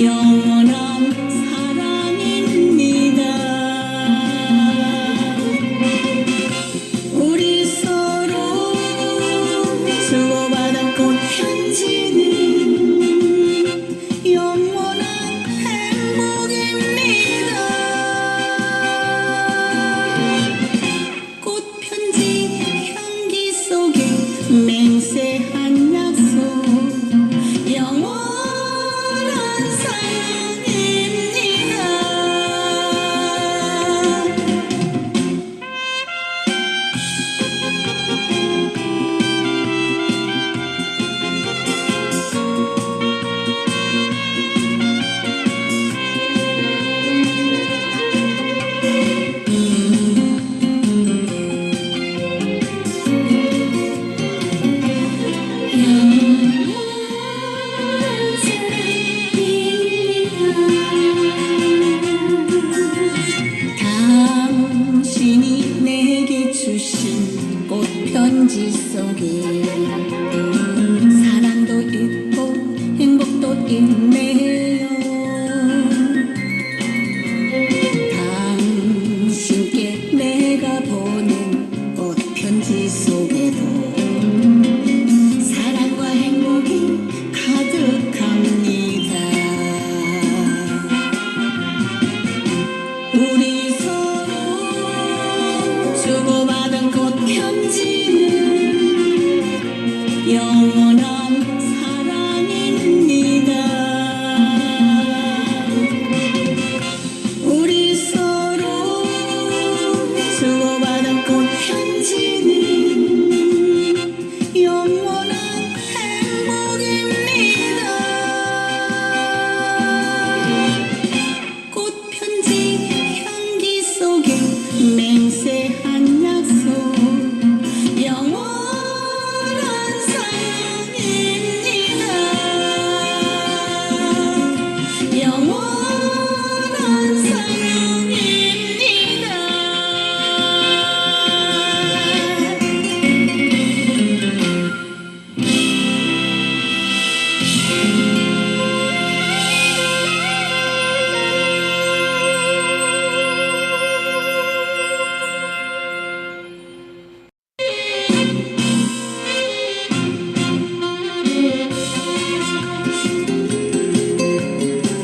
You. 편지 속에. 사랑도 있고 행복도 있네요. 당신께 내가 보낸 꽃 편지 속에도 사랑과 행복이 가득합니다 우리 서로 주고받은 꽃 편지는 mình